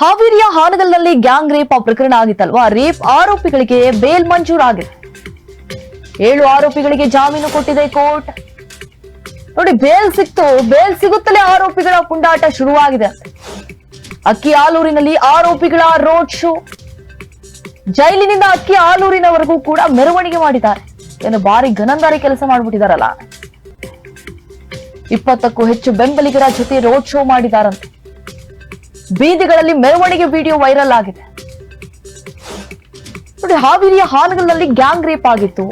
ಹಾವೇರಿಯ ಹಾನಗಲ್ನಲ್ಲಿ gang rape ಪ್ರಕರಣ ಆಗಿತ್ತಲ್ವಾ? Rape ಆರೋಪಿಗಳಿಗೆ ಬೇಲ್ ಮಂಜೂರಾಗಿದೆ ಏಳು ಆರೋಪಿಗಳಿಗೆ ಜಾಮೀನು ಕೊಟ್ಟಿದೆ ಕೋರ್ಟ್. ನೋಡಿ, ಬೇಲ್ ಸಿಕ್ತು. ಬೇಲ್ ಸಿಗುತ್ತಲೇ ಆರೋಪಿಗಳ ಪುಂಡಾಟ ಶುರುವಾಗಿದೆ ಅಕ್ಕಿ ಆಲೂರಿನಲ್ಲಿ ಆರೋಪಿಗಳ ರೋಡ್ ಶೋ. ಜೈಲಿನಿಂದ ಅಕ್ಕಿ ಆಲೂರಿನವರೆಗೂ ಕೂಡ ಮೆರವಣಿಗೆ ಮಾಡಿದ್ದಾರೆ. ಏನು ಭಾರಿ ಗನಂದಾರಿ ಕೆಲಸ ಮಾಡಿಬಿಟ್ಟಿದಾರಲ್ಲ. ಇಪ್ಪತ್ತಕ್ಕೂ ಹೆಚ್ಚು ಬೆಂಬಲಿಗರ ಜೊತೆ ರೋಡ್ ಶೋ ಮಾಡಿದಾರಂತೆ. ಬೀದಿಗಳಲ್ಲಿ ಮೆರವಣಿಗೆ ವಿಡಿಯೋ ವೈರಲ್ ಆಗಿದೆ. ನೋಡಿ, ಹಾವೇರಿಯ ಹಾಲ್ಗಳಲ್ಲಿ ಗ್ಯಾಂಗ್ ರೇಪ್ ಆಗಿತ್ತು.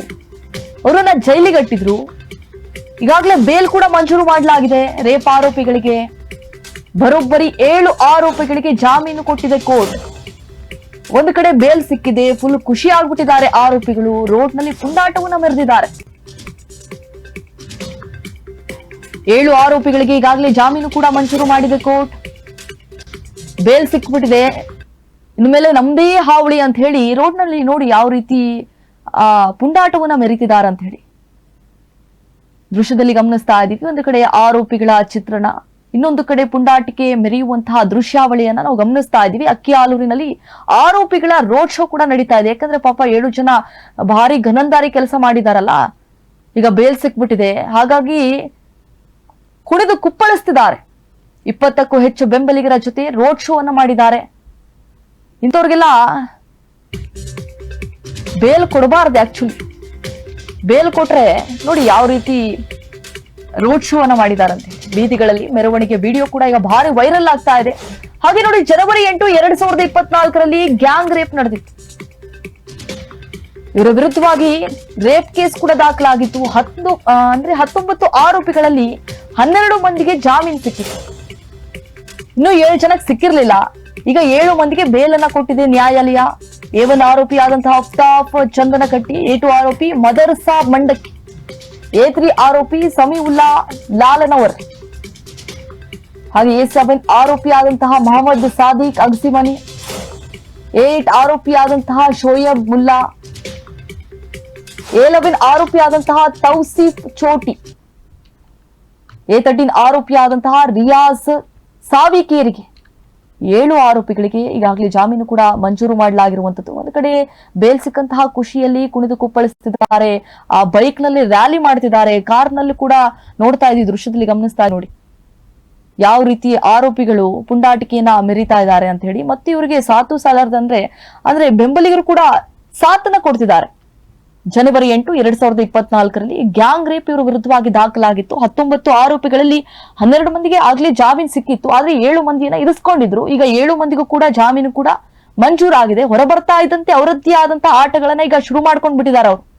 ಅವರನ್ನ ಜೈಲಿಗಟ್ಟಿದ್ರು ಈಗಾಗಲೇ ಬೇಲ್ ಕೂಡ ಮಂಜೂರು ಮಾಡಲಾಗಿದೆ ರೇಪ್ ಆರೋಪಿಗಳಿಗೆ. ಬರೋಬ್ಬರಿ ಏಳು ಆರೋಪಿಗಳಿಗೆ ಜಾಮೀನು ಕೊಟ್ಟಿದೆ ಕೋರ್ಟ್. ಒಂದು ಕಡೆ ಬೇಲ್ ಸಿಕ್ಕಿದೆ ಫುಲ್ ಖುಷಿ ಆಗ್ಬಿಟ್ಟಿದ್ದಾರೆ ಆರೋಪಿಗಳು. ರೋಡ್ನಲ್ಲಿ ಪುಂಡಾಟವನ್ನ ಮೆರೆದಿದ್ದಾರೆ. ಏಳು ಆರೋಪಿಗಳಿಗೆ ಈಗಾಗಲೇ ಜಾಮೀನು ಕೂಡ ಮಂಜೂರು ಮಾಡಿದೆ ಕೋರ್ಟ್. ಬೇಲ್ ಸಿಕ್ಬಿಟ್ಟಿದೆ. ಇನ್ಮೇಲೆ ನಮ್ದೇ ಹಾವಳಿ ಅಂತ ಹೇಳಿ ರೋಡ್ನಲ್ಲಿ ನೋಡಿ ಯಾವ ರೀತಿ, ಆ, ಪುಂಡಾಟವನ್ನ ಮೆರೀತಿದ್ದಾರೆ ಅಂತ ಹೇಳಿ. ದೃಶ್ಯದಲ್ಲಿ ಗಮನಿಸ್ತಾ ಇದೀವಿ ಒಂದು ಕಡೆ ಆರೋಪಿಗಳ ಚಿತ್ರಣ, ಇನ್ನೊಂದು ಕಡೆ ಪುಂಡಾಟಿಕೆ ಮೆರೆಯುವಂತಹ ದೃಶ್ಯಾವಳಿಯನ್ನ ನಾವು ಗಮನಿಸ್ತಾ ಇದೀವಿ ಅಕ್ಕಿ ಆಲೂರಿನಲ್ಲಿ ಆರೋಪಿಗಳ ರೋಡ್ ಶೋ ಕೂಡ ನಡೀತಾ ಇದೆ. ಯಾಕಂದ್ರೆ ಪಾಪ ಏಳು ಜನ ಭಾರಿ ಘನಂದಾರಿ ಕೆಲಸ ಮಾಡಿದಾರಲ್ಲ, ಈಗ ಬೇಲ್ ಸಿಕ್ಬಿಟ್ಟಿದೆ. ಹಾಗಾಗಿ ಕುಣಿದು ಕುಪ್ಪಳಿಸ್ತಿದ್ದಾರೆ. ಇಪ್ಪತ್ತಕ್ಕೂ ಹೆಚ್ಚು ಬೆಂಬಲಿಗರ ಜೊತೆ ರೋಡ್ ಶೋ ಅನ್ನ ಮಾಡಿದ್ದಾರೆ. ಇಂಥವ್ರಿಗೆಲ್ಲ ಬೇಲ್ ಕೊಡಬಾರ್ದು ಆಕ್ಚುಲಿ ಬೇಲ್ ಕೊಟ್ರೆ ನೋಡಿ ಯಾವ ರೀತಿ ರೋಡ್ ಶೋ ಅನ್ನ ಮಾಡಿದಾರಂತೆ. ಬೀದಿಗಳಲ್ಲಿ ಮೆರವಣಿಗೆ ವಿಡಿಯೋ ಕೂಡ ಈಗ ಭಾರಿ ವೈರಲ್ ಆಗ್ತಾ ಇದೆ. ಹಾಗೆ ನೋಡಿ ಜನವರಿ ಎಂಟು ಎರಡ್ ಸಾವಿರದ ಇಪ್ಪತ್ನಾಲ್ಕರಲ್ಲಿ ಗ್ಯಾಂಗ್ ರೇಪ್ ನಡೆದಿತ್ತು. ಇವರ ವಿರುದ್ಧವಾಗಿ ರೇಪ್ ಕೇಸ್ ಕೂಡ ದಾಖಲಾಗಿತ್ತು. ಹತ್ತು ಅಂದ್ರೆ ಹತ್ತೊಂಬತ್ತು ಆರೋಪಿಗಳಲ್ಲಿ ಹನ್ನೆರಡು ಮಂದಿಗೆ ಜಾಮೀನು ಸಿಕ್ಕಿತ್ತು. ಇನ್ನು ಏಳು ಜನಕ್ಕೆ ಸಿಕ್ಕಿರ್ಲಿಲ್ಲ. ಈಗ ಏಳು ಮಂದಿಗೆ ಬೇಲನ್ನ ಕೊಟ್ಟಿದೆ ನ್ಯಾಯಾಲಯ. ಎ ಒನ್ ಆರೋಪಿ ಆದಂತಹ ಅಫ್ತಾಫ್ ಚಂದನಕಟ್ಟಿ ಎ ಟು ಆರೋಪಿ ಮದರ್ಸಾ ಮಂಡಕ್ಕಿ ಎ ತ್ರೀ ಆರೋಪಿ ಸಮೀವುಲ್ಲಾ ಲಾಲನವರ್. ಹಾಗೆ ಎ ಸೆವೆನ್ ಆರೋಪಿ ಆದಂತಹ ಮೊಹಮ್ಮದ್ ಸಾದಿಕ್ ಅಗ್ಸಿಮನಿ ಏಟ್ ಆರೋಪಿ ಆದಂತಹ ಶೋಯಬ್ ಮುಲ್ಲಾ ಎ ಆರೋಪಿ ಆದಂತಹ ತೌಸೀಫ್ ಚೋಟಿ ಎ ತರ್ಟೀನ್ ಆರೋಪಿ ಆದಂತಹ ರಿಯಾಜ್ ಸಾವಿಕೇರಿಗೆ ಏಳು ಆರೋಪಿಗಳಿಗೆ ಈಗಾಗಲೇ ಜಾಮೀನು ಕೂಡ ಮಂಜೂರು ಮಾಡಲಾಗಿರುವಂತದ್ದು ಒಂದು ಕಡೆ ಬೇಲ್ ಸಿಕ್ಕಂತಹ ಖುಷಿಯಲ್ಲಿ ಕುಣಿದು ಕುಪ್ಪಳಿಸುತ್ತಿದ್ದಾರೆ ಆ ಬೈಕ್ನಲ್ಲಿ ರ್ಯಾಲಿ ಮಾಡ್ತಿದ್ದಾರೆ. ಕಾರ್ನಲ್ಲಿ ಕೂಡ ನೋಡ್ತಾ ಇದ್ದೀವಿ, ದೃಶ್ಯದಲ್ಲಿ ಗಮನಿಸ್ತಾ ನೋಡಿ. ಯಾವ ರೀತಿ ಆರೋಪಿಗಳು ಪುಂಡಾಟಿಕೆಯನ್ನ ಮೆರಿತಾ ಇದ್ದಾರೆ ಅಂತ ಹೇಳಿ. ಮತ್ತೆ ಇವರಿಗೆ ಸಾತು ಸಾಲಾರ್ದಂದ್ರೆ ಅಂದ್ರೆ ಬೆಂಬಲಿಗರು ಕೂಡ ಸಾಥನ್ನ ಕೊಡ್ತಿದ್ದಾರೆ. ಜನವರಿ ಎಂಟು ಎರಡ್ ಸಾವಿರದ ಇಪ್ಪತ್ನಾಲ್ಕರಲ್ಲಿ ಗ್ಯಾಂಗ್ ರೇಪ್ ಇವರ ವಿರುದ್ಧವಾಗಿ ದಾಖಲಾಗಿತ್ತು. ಹತ್ತೊಂಬತ್ತು ಆರೋಪಿಗಳಲ್ಲಿ ಹನ್ನೆರಡು ಮಂದಿಗೆ ಆಗ್ಲೇ ಜಾಮೀನು ಸಿಕ್ಕಿತ್ತು. ಆದ್ರೆ ಏಳು ಮಂದಿಯನ್ನ ಇರಿಸ್ಕೊಂಡಿದ್ರು. ಈಗ ಏಳು ಮಂದಿಗೂ ಕೂಡ ಜಾಮೀನು ಕೂಡ ಮಂಜೂರಾಗಿದೆ. ಹೊರಬರ್ತಾ ಇದ್ದಂತೆ ಅವರದ್ದೇ ಆದಂತಹ ಆಟಗಳನ್ನ ಈಗ ಶುರು ಮಾಡ್ಕೊಂಡ್ ಬಿಟ್ಟಿದ್ದಾರೆ ಅವರು.